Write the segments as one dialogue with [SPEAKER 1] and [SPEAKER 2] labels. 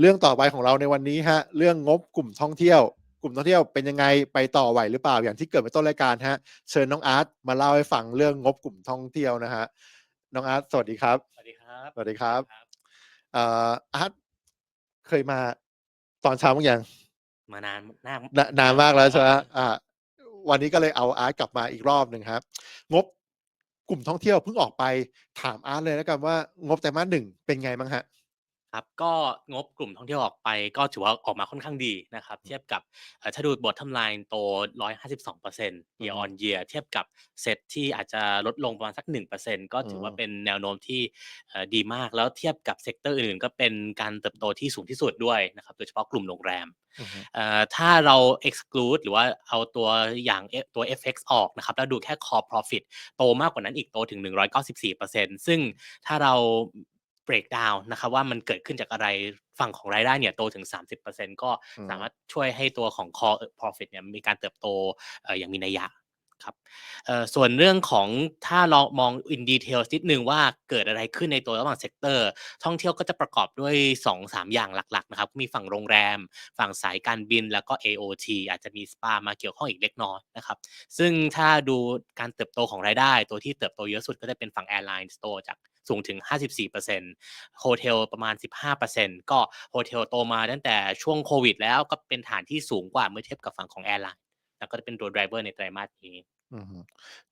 [SPEAKER 1] เรื่องต่อไปของเราในวันนี้ฮะ เรื่องงบกลุ่มท่องเที่ยว กลุ่มท่องเที่ยวเป็นยังไงไปต่อไหวหรือเปล่าอย่างที่เกิดไปต้นรายการฮะ เชิญน้องอาร์ตมาเล่าให้ฟังเรื่องงบกลุ่มท่องเที่ยวนะฮะน้องอาร์ตสวัสดีครับ
[SPEAKER 2] สวัสดีครับ
[SPEAKER 1] สวัสดีครับเอ่ออาร์ตเคยมาตอนเช้ามั้งยัง
[SPEAKER 2] มานานนาน
[SPEAKER 1] นานานมากแล้วใช่ไหมอ่าวันนี้ก็เลยเอาอาร์ตกลับมาอีกรอบหนึ่งครับ งบกลุ่มท่องเที่ยวเพิ่งออกไปถามอาร์ตเลยแล้วกันว่างบไตรมาสหนึ่งเป็นไงบ้างฮะ
[SPEAKER 2] ครับ ก็งบกลุ่มท่องเที่ยวออกไป ก็ถือว่าออกมาค่อนข้างดีนะครับ เทียบกับเอ่อถ้าดูบททำลายโต 152% year on year เทียบกับเซตที่อาจจะลดลงประมาณสัก 1%ก็ถือว่า
[SPEAKER 1] อืม
[SPEAKER 2] เป็นแนวโน้มที่เอ่อดีมาก แล้วเทียบกับเซกเตอร์อื่นๆ ก็เป็นการเติบโตที่สูงที่สุดด้วยนะครับ โดยเฉพาะกลุ่มโรงแรม
[SPEAKER 1] อือฮึ
[SPEAKER 2] เอ่อถ้าเรา exclude หรือว่าเอาตัวอย่าง F- ตัว FX ออกนะครับ แล้วดูแค่ core profit โตมากกว่านั้นอีกโตถึง 194%ซึ่งถ้าเรา break down นะครับว่ามันเกิดขึ้นจากอะไรฝั่งของรายได้เนี่ยโตถึง 30%ก็
[SPEAKER 1] อืม
[SPEAKER 2] สามารถช่วยให้ตัวของ core profit เนี่ยมีการเติบโตเอ่ออย่างมีนัยยะครับเอ่อส่วนเรื่องของถ้าเรามอง in detail นิดนึงว่าเกิดอะไรขึ้นในตัวระหว่างเซกเตอร์ ท่องเที่ยวก็จะประกอบด้วย 2-3 อย่างหลักๆนะครับมีฝั่งโรงแรม ฝั่งสายการบินแล้วก็ AOT อาจจะมีสปามาเกี่ยวข้องอีกเล็กน้อยนะครับซึ่งถ้าดูการเติบโตของรายได้ ตัวที่เติบโตเยอะสุดก็จะเป็นฝั่ง Airline Store จาก สูงถึง 54%โฮเทลประมาณ 15%ก็โฮเทลโตมาตั้งแต่ช่วงโควิด แล้วก็เป็นฐานที่สูงกว่าเมื่อเทียบกับฝั่งของ Airline แล้วก็จะเป็นตัว driver ในไตรมาสนี้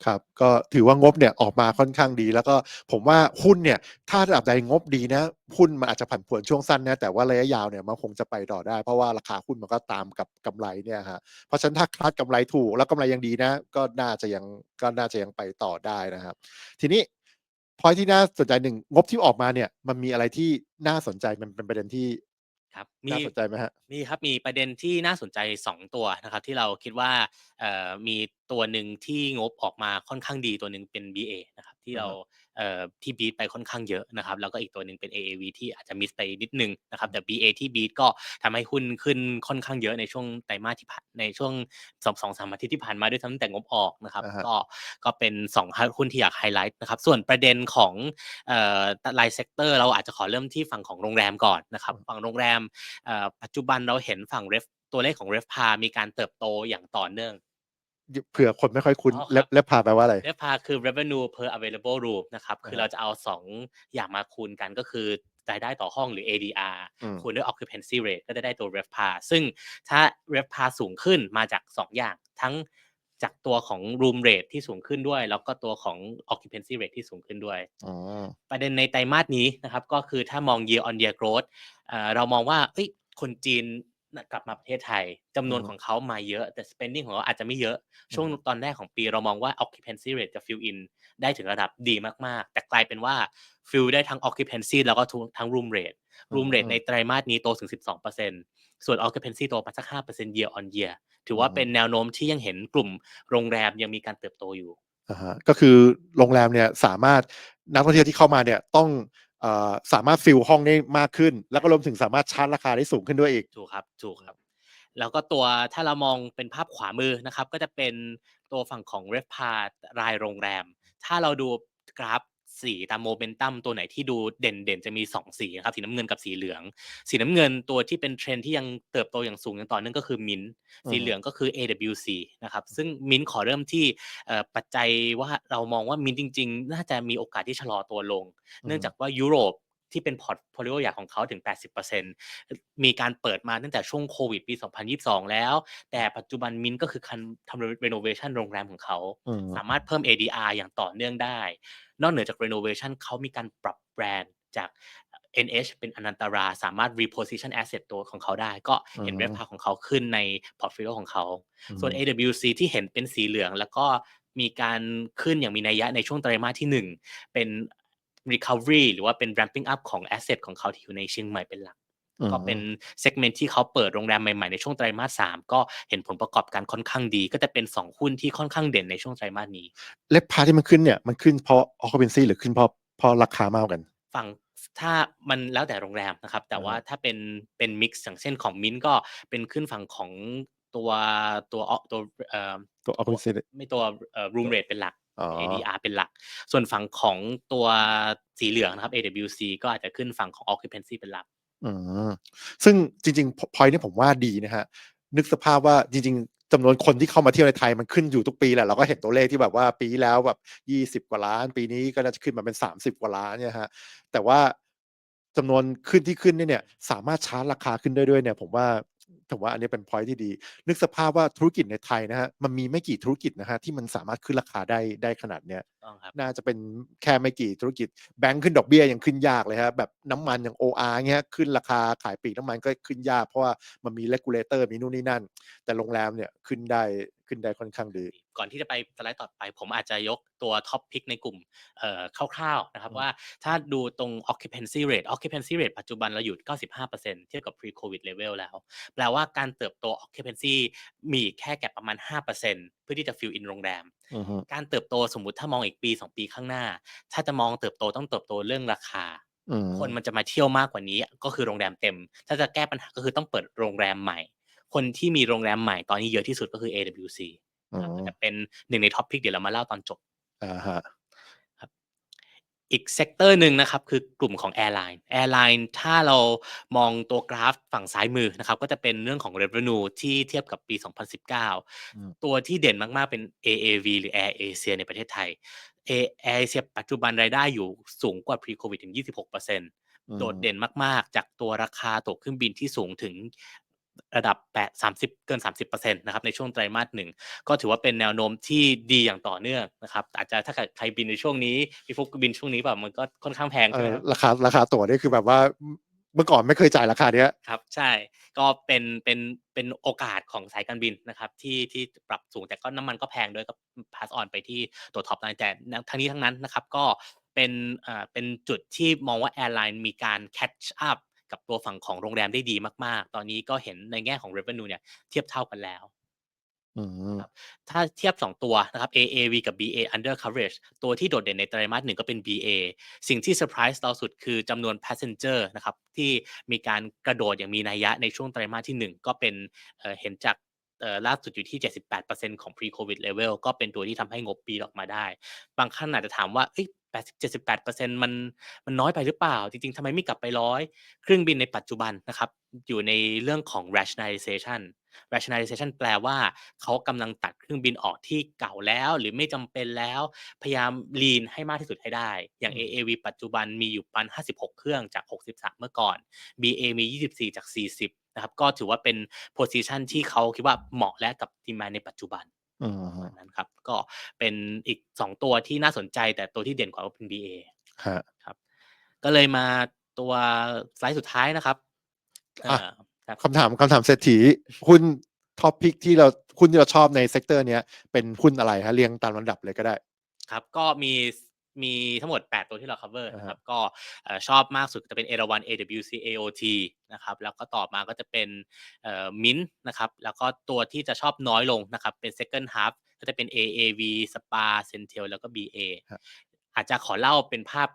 [SPEAKER 1] ครับก็ถือว่างบเนี่ยออกมาค่อนข้างดี แล้วก็ผมว่าหุ้นเนี่ยถ้าระดับใดงบดีนะหุ้นมันอาจจะผันผวนช่วงสั้นนะแต่ว่าระยะยาวเนี่ยมันคงจะไปต่อได้ เพราะว่าราคาหุ้นมันก็ตามกับกำไรเนี่ยฮะเพราะฉะนั้นถ้าคาดกำไรถูกแล้วกำไรยังดีนะ ก็น่าจะยังก็น่าจะยังไปต่อได้นะครับ ทีนี้ พอยที่น่าสนใจหนึ่งงบที่ออกมาเนี่ย มันมีอะไรที่น่าสนใจมันเป็นประเด็นที่
[SPEAKER 2] ครับมี
[SPEAKER 1] น่าสนใจไหมฮะ
[SPEAKER 2] มีครับมีประเด็นที่น่าสนใจ 2 ตัวนะครับ ที่เราคิดว่าเอ่อมีตัวหนึ่งที่งบออกมาค่อนข้างดีตัวหนึ่งเป็น BA นะครับ ที่เรา
[SPEAKER 1] อือฮะ
[SPEAKER 2] เอ่อที่บีทไปค่อนข้างเยอะนะครับแล้วก็อีกตัวหนึ่งเป็น AAV ที่อาจจะมิสไปนิดนึงนะครับแต่ BA ที่บีทก็ทำให้หุ้นขึ้นค่อนข้างเยอะในช่วงไตรมาสที่ผ่านในช่วงสองสองสามอาทิตย์ที่ผ่านมาด้วยซ้ำตั้งแต่งบออกนะครับ
[SPEAKER 1] อ่าฮะ
[SPEAKER 2] ก็ก็เป็นสองหุ้นที่อยากไฮไลท์นะครับส่วนประเด็นของเอ่อรายเซกเตอร์เราอาจจะขอเริ่มที่ฝั่งของโรงแรมก่อนนะครับฝั่งโรงแรมเอ่อปัจจุบันเราเห็นฝั่งเรฟตัวเลขของเรฟพามีการเติบโตอย่างต่อเนื่อง
[SPEAKER 1] เผื่อคนไม่ค่อยคุ้น
[SPEAKER 2] อ๋อครับ
[SPEAKER 1] เล็บเล็บพาแปลว่าอะไร
[SPEAKER 2] เรฟพาคือ revenue per available room นะครับ
[SPEAKER 1] อ่าฮะ
[SPEAKER 2] คือเราจะเอาสองอย่างมาคูณกันก็คือรายได้ต่อห้องหรือ ADR
[SPEAKER 1] อืม
[SPEAKER 2] คูณด้วย occupancy rate ก็จะได้ตัว RevPAR ซึ่งถ้า RevPAR สูงขึ้นมาจาก 2 อย่าง ทั้งจากตัวของ room rate ที่สูงขึ้นด้วย แล้วก็ตัวของ occupancy rate ที่สูงขึ้นด้วย
[SPEAKER 1] อ๋อ
[SPEAKER 2] ประเด็นในไตรมาสนี้นะครับก็คือถ้ามอง year on year growth เอ่อเรามองว่าเอ้ยคนจีนน่ะ กลับมาประเทศไทยจำนวน
[SPEAKER 1] อือฮึ
[SPEAKER 2] ของเขามาเยอะ แต่ spending ของเขาอาจจะไม่เยอะ ช่วง
[SPEAKER 1] อือฮึ
[SPEAKER 2] ตอนแรกของปีเรามองว่า occupancy rate จะ fill in ได้ถึงระดับดีมาก ๆ แต่กลายเป็นว่า fill ได้ทั้ง occupancy แล้วก็ทุกทั้ง room rate room rate ในไตรมาสนี้โตถึง 12%ส่วน occupancy โตมาสัก 5% year on year ถือว่าเป็นแนวโน้มที่ยังเห็นกลุ่มโรงแรมยังมีการเติบโตอยู่
[SPEAKER 1] อ่าฮะก็คือโรงแรมเนี่ยสามารถนักท่องเที่ยวที่เข้ามาเนี่ยต้องเอ่อ สามารถฟิลห้องได้มากขึ้น แล้วก็รวมถึงสามารถชาร์จราคาได้สูงขึ้นด้วยอีก
[SPEAKER 2] ถูกครับถูกครับ แล้วก็ตัวถ้าเรามองเป็นภาพขวามือนะครับ ก็จะเป็นตัวฝั่งของเรฟพารายโรงแรม ถ้าเราดูกราฟ สีตามโมเมนตัมตัวไหนที่ดูเด่นๆ จะมี 2 สีนะครับสีน้ำเงินกับสีเหลือง สีน้ำเงินตัวที่เป็นเทรนด์ที่ยังเติบโตอย่างสูงอย่างต่อเนื่องก็คือมิน
[SPEAKER 1] อืม
[SPEAKER 2] สีเหลืองก็คือ AWC นะครับซึ่งมินขอเริ่มที่เอ่อปัจจัยว่าเรามองว่ามินจริง ๆ น่าจะมีโอกาสที่ชะลอตัวลง เนื่องจากว่ายุโรป ที่เป็นพอร์ตโฟลิโอใหญ่ของเขาถึง 80%มีการเปิดมาตั้งแต่ช่วงโควิดปี 2022 แล้ว แต่ปัจจุบันมินก็คือคันทำ renovation โรงแรมของเขา
[SPEAKER 1] อืม
[SPEAKER 2] สามารถเพิ่ม ADR อย่างต่อเนื่องได้ นอกเหนือจาก renovation เขามีการปรับแบรนด์จาก NH เป็นอนันตราสามารถ reposition asset ตัวของเขาได้ ก็เห็น
[SPEAKER 1] อืม
[SPEAKER 2] เรฟพาของเขาขึ้นในพอร์ตโฟลิโอของเขา ส่วน AWC ที่เห็นเป็นสีเหลืองแล้วก็มีการขึ้นอย่างมีนัยยะในช่วงไตรมาสที่ 1 เป็น recovery หรือว่าเป็น ramping up ของ asset ของเขาที่อยู่ในเชียงใหม่เป็นหลัก
[SPEAKER 1] อืม
[SPEAKER 2] ก็เป็น segment ที่เขาเปิดโรงแรมใหม่ๆในช่วงไตรมาส3ก็เห็นผลประกอบการค่อนข้างดี ก็จะเป็น 2 หุ้นที่ค่อนข้างเด่นในช่วงไตรมาสนี้
[SPEAKER 1] เล็บพาที่มันขึ้นเนี่ยมันขึ้นเพราะ occupancy หรือขึ้นเพราะเพราะราคามากกว่ากัน
[SPEAKER 2] ฝั่งถ้ามันแล้วแต่โรงแรมนะครับ แต่
[SPEAKER 1] อ่าฮะ
[SPEAKER 2] ว่าถ้าเป็นเป็นมิกซ์อย่างเช่นของมินก็เป็นขึ้นฝั่งของตัวตัวอตัวเอ่อ
[SPEAKER 1] ตัว occupancy
[SPEAKER 2] ไม่ตัวเอ่อ room rate เป็นหลัก
[SPEAKER 1] อ๋อ
[SPEAKER 2] ADR เป็นหลัก ส่วนฝั่งของตัวสีเหลืองนะครับ AWC ก็อาจจะขึ้นฝั่งของ occupancy เป็นหลัก
[SPEAKER 1] อืมซึ่งจริงๆพอยนี้ผมว่าดีนะฮะ นึกสภาพว่าจริง ๆจำนวนคนที่เข้ามาเที่ยวในไทยมันขึ้นอยู่ทุกปีแหละเราก็เห็นตัวเลขที่แบบว่าปีที่แล้วแบบยี่สิบกว่าล้าน ปีนี้ก็น่าจะขึ้นมาเป็นสามสิบกว่าล้านเนี่ยฮะแต่ว่าจำนวนขึ้นที่ขึ้นเนี่ยสามารถชาร์จราคาขึ้นได้ด้วยเนี่ย ผมว่า ผมว่าอันนี้เป็นพอยที่ดี นึกสภาพว่าธุรกิจในไทยนะฮะมันมีไม่กี่ธุรกิจนะฮะที่มันสามารถขึ้นราคาได้ได้ขนาดเนี้ย
[SPEAKER 2] ต้องครับ
[SPEAKER 1] น่าจะเป็นแค่ไม่กี่ธุรกิจแบงค์ขึ้นดอกเบี้ยยังขึ้นยากเลยครับแบบน้ำมันอย่าง OR เงี้ยขึ้นราคาขายปลีกน้ำมันก็ขึ้นยากเพราะว่ามันมีเลกูเลเตอร์มีนู่นนี่นั่น แต่โรงแรมเนี่ยขึ้นได้ ขึ้นได้ค่อนข้างดี
[SPEAKER 2] ก่อนที่จะไปสไลด์ต่อไป ผมอาจจะยกตัวท็อปพิกในกลุ่มเอ่อคร่าวๆนะครับ
[SPEAKER 1] อืม
[SPEAKER 2] ว่าถ้าดูตรง occupancy rate occupancy rate ปัจจุบันเราอยู่ 95%เทียบกับ pre covid level แล้ว แปลว่าการเติบโต occupancy มีแค่แก็บประมาณ 5%เพื่อที่จะ fill in โรงแรม
[SPEAKER 1] อือฮึ
[SPEAKER 2] การเติบโตสมมุติถ้ามองอีกปี 2 ปีข้างหน้า ถ้าจะมองเติบโตต้องเติบโตเรื่องราคา
[SPEAKER 1] อืม
[SPEAKER 2] คนมันจะมาเที่ยวมากกว่านี้ก็คือโรงแรมเต็ม ถ้าจะแก้ปัญหาก็คือต้องเปิดโรงแรมใหม่ คนที่มีโรงแรมใหม่ตอนนี้เยอะที่สุดก็คือ AWC
[SPEAKER 1] อื
[SPEAKER 2] ครับ
[SPEAKER 1] ม
[SPEAKER 2] จะเป็นหนึ่งในท็อปพิกเดี๋ยวเรามาเล่าตอนจบ
[SPEAKER 1] อ่าฮะ
[SPEAKER 2] อีกเซกเตอร์หนึ่งนะครับคือกลุ่มของแอร์ไลน์แอร์ไลน์ถ้าเรามองตัวกราฟฝั่งซ้ายมือนะครับก็จะเป็นเรื่องของ revenue ที่เทียบกับปี
[SPEAKER 1] อืม
[SPEAKER 2] 2019 ตัวที่เด่นมากๆเป็น AAV หรือ Air Asia ในประเทศไทย Air Asia ปัจจุบันรายได้อยู่สูงกว่า pre covid ถึง 26%โดดเด่นมากๆ จากตัวราคาตั๋วเครื่องบินที่สูงถึง ระดับแปด30 เกิน 30%นะครับในช่วงไตรมาสหนึ่งก็ถือว่าเป็นแนวโน้มที่ดีอย่างต่อเนื่องนะครับอาจจะถ้าเกิดใครบินในช่วงนี้พี่ฟุกบินช่วงนี้แบบมันก็ค่อนข้างแพง
[SPEAKER 1] เอ
[SPEAKER 2] ใช่ไหม
[SPEAKER 1] อ
[SPEAKER 2] ครับ
[SPEAKER 1] ราคาราคาตั๋วนี่คือแบบว่าเมื่อก่อนไม่เคยจ่ายราคาเนี้ย
[SPEAKER 2] ครับใช่ก็เป็นเป็นเป็นโอกาสของสายการบินนะครับที่ที่ปรับสูงแต่ก็น้ำมันก็แพงด้วยก็ pass on ไปที่ตัวท็อปไลน์แต่ทั้งนี้ทั้งนั้นนะครับก็เป็นอ่าเป็นจุดที่มองว่าแอร์ไลน์มีการ catch up กับตัวฝั่งของโรงแรมได้ดีมาก ๆ ตอนนี้ก็เห็นในแง่ของ revenue เนี่ยเทียบเท่ากันแล้ว
[SPEAKER 1] อืม
[SPEAKER 2] ถ้าเทียบ 2 ตัวนะครับ AAV กับ BA under coverage ตัวที่โดดเด่นในไตรมาสหนึ่งก็เป็น BA สิ่งที่เซอร์ไพรส์เราสุดคือจำนวน passenger นะครับที่มีการกระโดดอย่างมีนัยยะในช่วงไตรมาสที่ 1 ก็เป็นเอ่อเห็นจากเอ่อล่าสุดอยู่ที่ 78%ของ pre covid level ก็เป็นตัวที่ทำให้งบปีออกมาได้ บางท่านอาจจะถามว่าเอ้ย 80 78%มันมันน้อยไปหรือเปล่า จริงๆทำไมไม่กลับไปร้อยเครื่องบินในปัจจุบันนะครับ อยู่ในเรื่องของ rationalization rationalization แปลว่าเขากำลังตัดเครื่องบินออกที่เก่าแล้ว หรือไม่จำเป็นแล้ว พยายาม lean ให้มากที่สุดให้ได้ อย่าง
[SPEAKER 1] อืม
[SPEAKER 2] AAV ปัจจุบันมีอยู่ประมาณ56 เครื่องจาก 63 เมื่อก่อน BA มี 24 จาก 40 นะครับ ก็ถือว่าเป็น position ที่เขาคิดว่าเหมาะและกับ demand ในปัจจุบัน
[SPEAKER 1] อืม
[SPEAKER 2] ประมาณนั้นครับ ก็เป็นอีก2ตัวที่น่าสนใจ แต่ตัวที่เด่นกว่าก็เป็น BA
[SPEAKER 1] ฮะ
[SPEAKER 2] ครับ ก็เลยมาตัวสไลด์สุดท้ายนะครับ
[SPEAKER 1] อะ
[SPEAKER 2] เอ่อครับ
[SPEAKER 1] คำถามคำถามเศรษฐีหุ้นท็อปพิกที่เราหุ้นที่เราชอบในเซกเตอร์ เนี้ยเป็นหุ้นอะไรฮะเรียงตามลำดับเลยก็ได้
[SPEAKER 2] ครับ ก็มี มีทั้งหมด 8 ตัวที่เรา cover
[SPEAKER 1] อ่าฮะ
[SPEAKER 2] นะครับ ก็เอ่อชอบมากสุดก็จะเป็น a อ a 1 AWC AOT นะครับ แล้วก็ต่อมาก็จะเป็นเอ่อ Mint นะครับ แล้วก็ตัวที่จะชอบน้อยลงนะครับ เป็น second half ก็จะเป็น AAV SPA Centel แล้วก็ BA
[SPEAKER 1] ครับ
[SPEAKER 2] อาจจะขอเล่าเป็นภาพ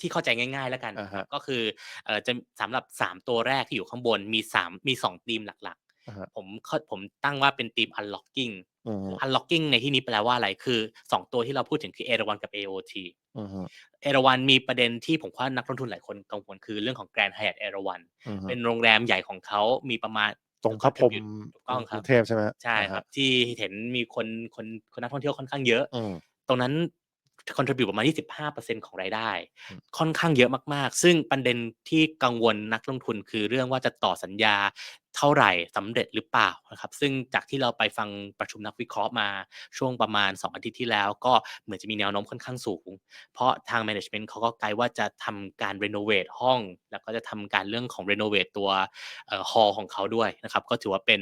[SPEAKER 2] ที่เข้าใจง่าย ๆ แล้วกัน
[SPEAKER 1] อ่าฮะ
[SPEAKER 2] ก็คือเอ่อจะสำหรับ 3 ตัวแรกที่อยู่ข้างบนมี 3 มี 2 ธีมหลัก
[SPEAKER 1] อ่าฮะ
[SPEAKER 2] ๆผมเข้าผมตั้งว่าเป็นธีม unlocking
[SPEAKER 1] อืม
[SPEAKER 2] unlocking ในที่นี้แปลว่าอะไรคือ 2 ตัวที่เราพูดถึงคือ a อ a 1กับ AOT
[SPEAKER 1] อืม
[SPEAKER 2] เอราวันมีประเด็นที่ผมว่านักลงทุนหลายคนกังวลคือเรื่องของ Grand Hyatt เอราวัน
[SPEAKER 1] อืม
[SPEAKER 2] เป็นโรงแรมใหญ่ของเขามีประมาณ
[SPEAKER 1] ตรงพระพรหม
[SPEAKER 2] ถูกต้อง
[SPEAKER 1] ก
[SPEAKER 2] ครั
[SPEAKER 1] รุ
[SPEAKER 2] บ
[SPEAKER 1] งเทพใช่ไหม
[SPEAKER 2] ใช่ครับ ที่เห็นมีคนคนคนนักท่องเที่ยวค่อนข้างเยอะ
[SPEAKER 1] อืม
[SPEAKER 2] ตรงนั้น contribute ประมาณ 25%ของรายได้
[SPEAKER 1] อืม
[SPEAKER 2] ค่อนข้างเยอะมากๆ ซึ่งประเด็นที่กังวลนักลงทุนคือเรื่องว่าจะต่อสัญญา เท่าไหร่สำเร็จหรือเปล่านะครับซึ่งจากที่เราไปฟังประชุมนักวิเคราะห์มาช่วงประมาณ 2 อาทิตย์ที่แล้ว ก็เหมือนจะมีแนวโน้มค่อนข้างสูง เพราะทาง management เขาก็ไกด์ว่าจะทำการ renovate ห้อง แล้วก็จะทำการเรื่องของ renovate ตัวเอ่อ hall ของเขาด้วยนะครับก็ถือว่าเป็น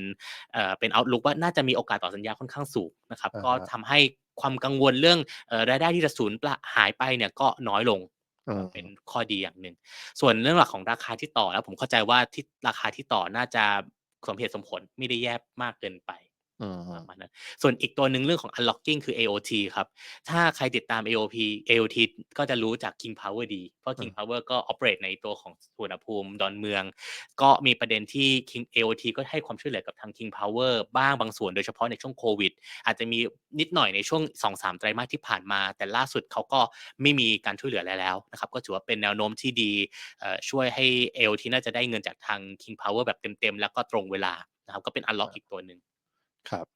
[SPEAKER 2] เอ่อเป็น outlook ว่าน่าจะมีโอกาสต่อสัญญาค่อนข้างสูงนะครับ
[SPEAKER 1] อ่าฮะ
[SPEAKER 2] ก็ทำให้ความกังวลเรื่องเอ่อรายได้ที่จะสูญเปล่าหายไปเนี่ยก็น้อยลง
[SPEAKER 1] อืม
[SPEAKER 2] เป็นข้อดีอย่างหนึ่งส่วนเรื่องหลักของราคาที่ต่อแล้วผมเข้าใจว่าที่ราคาที่ต่อน่าจะสมเหตุสมผลไม่ได้แย่มากเกินไป ประมาณนั้นส่วนอีกตัวหนึ่งเรื่องของ unlocking คือ AOT ครับ ถ้าใครติดตาม AOP AOT ก็จะรู้จาก King Power ดี เพราะ King
[SPEAKER 1] อืม
[SPEAKER 2] Power ก็ operate ในตัวของสุวรรณภูมิดอนเมือง ก็มีประเด็นที่ King AOT ก็ให้ความช่วยเหลือกับทาง King Power บ้างบางส่วนโดยเฉพาะในช่วงโควิด อาจจะมีนิดหน่อยในช่วง 2-3 ไตรมาสที่ผ่านมา แต่ล่าสุดเขาก็ไม่มีการช่วยเหลืออะไรแล้วนะครับ ก็ถือว่าเป็นแนวโน้มที่ดีเอ่อช่วยให้ AOT น่าจะได้เงินจากทาง King Power แบบเต็มๆแล้วก็ตรงเวลานะครับก็เป็น unlock อีกตัวหนึ่ง
[SPEAKER 1] ครับ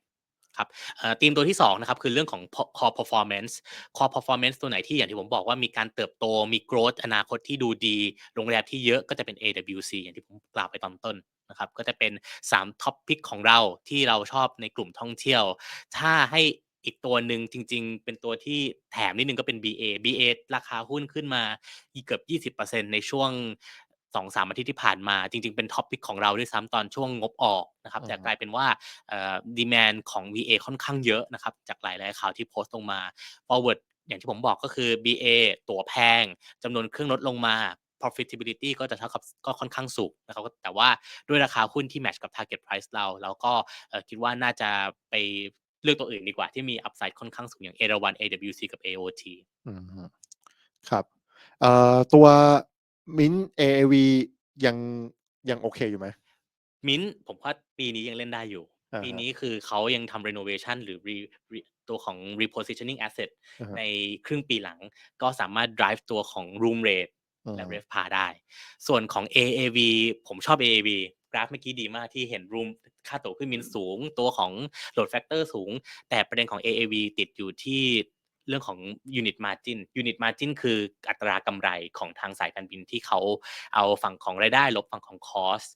[SPEAKER 2] ครับเอ่อธีมตัวที่2นะครับคือเรื่องของ core performance core performance ตัวไหนที่อย่างที่ผมบอกว่ามีการเติบโตมี growth อนาคตที่ดูดี โรงแรมที่เยอะก็จะเป็น AWC อย่างที่ผมกล่าวไปตอนต้นนะครับก็จะเป็น 3 top pick ของเราที่เราชอบในกลุ่มท่องเที่ยว ถ้าให้อีกตัวหนึ่งจริง ๆ เป็นตัวที่แถมนิดนึงก็เป็น BA BA ราคาหุ้นขึ้นมาเกือบ 20%ในช่วง สองสามอาทิตย์ที่ผ่านมาจริง ๆ เป็นท็อปพิกของเราด้วยซ้ำตอนช่วงงบออกนะครับ
[SPEAKER 1] อือฮึ
[SPEAKER 2] แต่กลายเป็นว่าเอ่อดีแมนของ VA ค่อนข้างเยอะนะครับจากหลายๆข่าวที่โพสต์ลงมา forward อย่างที่ผมบอกก็คือ BA ตั๋วแพงจำนวนเครื่องลดลงมา profitability ก็จะเท่ากับก็ค่อนข้างสูงนะครับแต่ว่าด้วยราคาหุ้นที่ match กับ target price เรา แล้วก็เอ่อคิดว่าน่าจะไปเลือกตัวอื่นดีกว่าที่มี upside ค่อนข้างสูงอย่าง a 1 AWC กับ AOT
[SPEAKER 1] อืมครับเอ่อตัว มิ้น AAV ยังยังโอเคอยู่ไหม
[SPEAKER 2] มิ้นท์ผมว่าปีนี้ยังเล่นได้อยู่
[SPEAKER 1] อ่าฮะ
[SPEAKER 2] ปีนี้คือเขายังทำ renovation หรือ re, re, ตัวของ repositioning asset
[SPEAKER 1] อ่าฮะ
[SPEAKER 2] ในครึ่งปีหลัง ก็สามารถ drive ตัวของ room rate
[SPEAKER 1] อืม
[SPEAKER 2] และ ref พาได้ ส่วนของ AAV ผมชอบ AAV กราฟเมื่อกี้ดีมากที่เห็น room ค่าตั๋วขึ้นมินสูง ตัวของ load factor สูง แต่ประเด็นของ AAV ติดอยู่ที่ เรื่องของ unit margin unit margin คืออัตรากำไรของทางสายการบินที่เขาเอาฝั่งของรายได้ลบฝั่งของ cost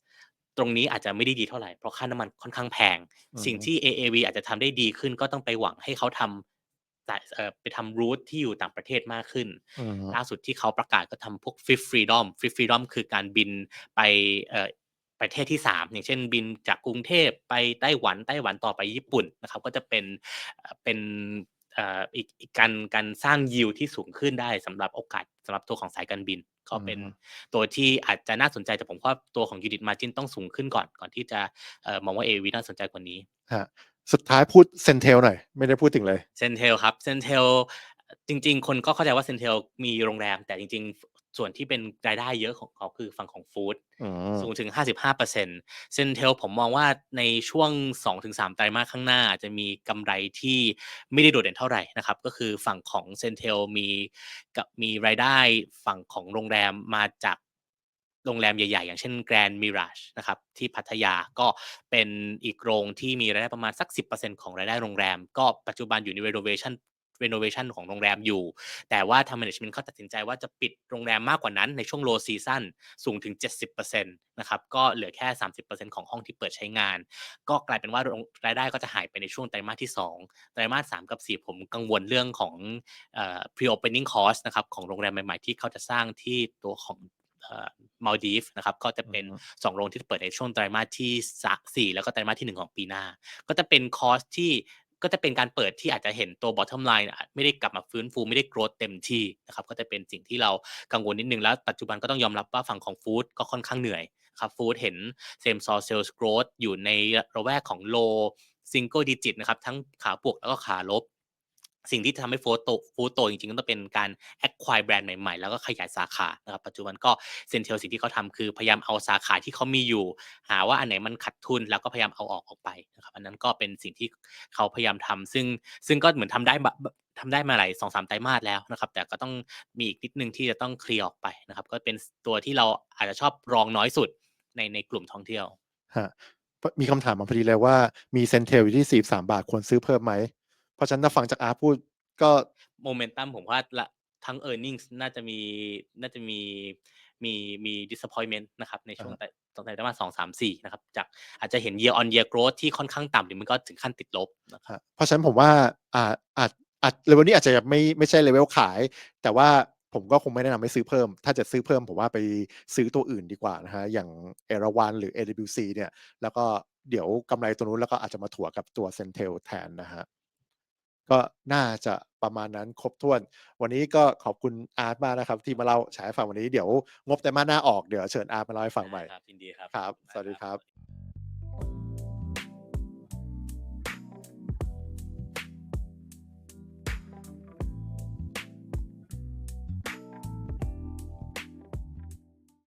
[SPEAKER 2] ตรงนี้อาจจะไม่ได้ดีเท่าไหร่ เพราะค่าน้ำมันค่อนข้างแพง
[SPEAKER 1] อืม
[SPEAKER 2] สิ่งที่ AAV อาจจะทำได้ดีขึ้นก็ต้องไปหวังให้เขาทำสายเอ่อไปทำรูทที่อยู่ต่างประเทศมากขึ้น
[SPEAKER 1] อืม
[SPEAKER 2] ล่าสุดที่เขาประกาศก็ทำพวก Fifth Freedom Fifth Freedom คือการบินไปเอ่อประเทศที่ 3 อย่างเช่นบินจากกรุงเทพไปไต้หวันไต้หวันต่อไปญี่ปุ่นนะครับ ก็จะเป็นเอ่อเป็นเอ่ออีกอีกการการสร้างยิวที่สูงขึ้นได้สำหรับโอกาสสำหรับตัวของสายการบิน ก็เป็น
[SPEAKER 1] อืม
[SPEAKER 2] ตัวที่อาจจะน่าสนใจแต่ผมว่าตัวของ Unit Margin ต้องสูงขึ้นก่อนก่อนที่จะเอ่อมองว่า AV น่าสนใจกว่านี้
[SPEAKER 1] ฮะสุดท้ายพูดเซนเทลหน่อย ไม่ได้พูดถึงเลย
[SPEAKER 2] เซนเทลครับเซนเทลจริง ๆ คนก็เข้าใจว่าเซนเทลมีโรงแรม แต่จริงๆ ส่วนที่เป็นรายได้เยอะของเขาคือฝั่งของฟู้ด
[SPEAKER 1] อืม
[SPEAKER 2] สูงถึง 55%เซนเทลผมมองว่าในช่วง 2-3 ไตรมาสข้างหน้าจะมีกำไรที่ไม่ได้โดดเด่นเท่าไหร่นะครับ ก็คือฝั่งของเซนเทลมีกับมีรายได้ฝั่งของโรงแรมมาจากโรงแรมใหญ่ ๆ อย่างเช่น Grand Mirage นะครับที่พัทยาก็เป็นอีกโรงที่มีรายได้ประมาณสัก 10%ของรายได้โรงแรม ก็ปัจจุบันอยู่ใน renovation renovation ของโรงแรมอยู่ แต่ว่าทาง management เขาตัดสินใจว่าจะปิดโรงแรมมากกว่านั้นในช่วง low season สูงถึง 70%นะครับ ก็เหลือแค่ 30%ของห้องที่เปิดใช้งาน ก็กลายเป็นว่าโรงรายได้ก็จะหายไปในช่วงไตรมาสที่ 2 ไตรมาส 3 กับ 4 ผมกังวลเรื่องของเอ่อ pre-opening cost นะครับของโรงแรมใหม่ๆ ที่เขาจะสร้างที่ตัวของมาลดีฟนะครับก็จะเป็น
[SPEAKER 1] อืม
[SPEAKER 2] สองโรงที่เปิดในช่วงไตรมาสที่สะสี่แล้วก็ไตรมาสที่หนึ่งของปีหน้า ก็จะเป็นคอสที่ ก็จะเป็นการเปิดที่อาจจะเห็นตัว bottom line ไม่ได้กลับมาฟื้นฟูไม่ได้ growth เต็มที่นะครับก็จะเป็นสิ่งที่เรากังวลนิดนึงแล้ว ปัจจุบันก็ต้องยอมรับว่าฝั่งของฟู้ดก็ค่อนข้างเหนื่อยครับฟู้ดเห็น same store sales growth อยู่ในระแวกของ low single digit นะครับทั้งขาบวกแล้วก็ขาลบ สิ่งที่ทำให้ฟูโตฟู้โตจริงๆ ก็ต้องเป็นการ acquire แบรนด์ใหม่ๆ แล้วก็ขยายสาขานะครับปัจจุบันก็เซนเทลสิ่งที่เขาทำคือพยายามเอาสาขาที่เขามีอยู่ หาว่าอันไหนมันขัดทุนแล้วก็พยายามเอาออกออกไปนะครับอันนั้นก็เป็นสิ่งที่เขาพยายามทำซึ่งซึ่งก็เหมือนทำได้ทำได้มาหลายสองสามไตรมาสแล้วนะครับ แต่ก็ต้องมีอีกนิดนึงที่จะต้องเคลียร์ออกไปนะครับ ก็เป็นตัวที่เราอาจจะชอบรองน้อยสุดในในกลุ่มท่องเที่ยว
[SPEAKER 1] ฮะมีคำถามมาพอดีเลยว่ามีเซนเทลอยู่ที่43บาทควรซื้อเพิ่มไหม เพราะฉะนั้นถ้าฟังจากอาร์ตพูดก็
[SPEAKER 2] โมเมนตัมผมว่าละทั้ง e a r n i n g น่าจะมีน่าจะมีมีมี disappointment นะครับในช่วง
[SPEAKER 1] อ่า
[SPEAKER 2] แต่ตอนไตรมาสสองสามสี่นะครับจากอาจจะเห็น year on year growth ที่ค่อนข้างต่ำหรือมันก็ถึงขั้นติดลบนะครับ
[SPEAKER 1] ฮะเพราะฉะนั้นผมว่าอ่าอาจอาจเลเวลนี้อาจจะยังไม่ไม่ใช่เลเวลขาย แต่ว่าผมก็คงไม่แนะนำให้ซื้อเพิ่ม ถ้าจะซื้อเพิ่มผมว่าไปซื้อตัวอื่นดีกว่านะฮะอย่างเอราวันหรือ AWC เนี่ยแล้วก็เดี๋ยวกำไรตัวนู้นแล้วก็อาจจะมาถั่วกับตัวเซนเทลแทนนะฮะ ก็น่าจะประมาณนั้นครบถ้วน วันนี้ก็ขอบคุณอาร์ตมากนะครับ ที่มาเล่าฉายให้ฟังวันนี้เดี๋ยวงบแต่มาสหน้าออกเดี๋ยวเชิญอาร์ตมาเล่าให้ฟังใหม่
[SPEAKER 2] ครับยินดีครับ
[SPEAKER 1] ครับ
[SPEAKER 2] ขอณมาก
[SPEAKER 1] สวัสดีครับ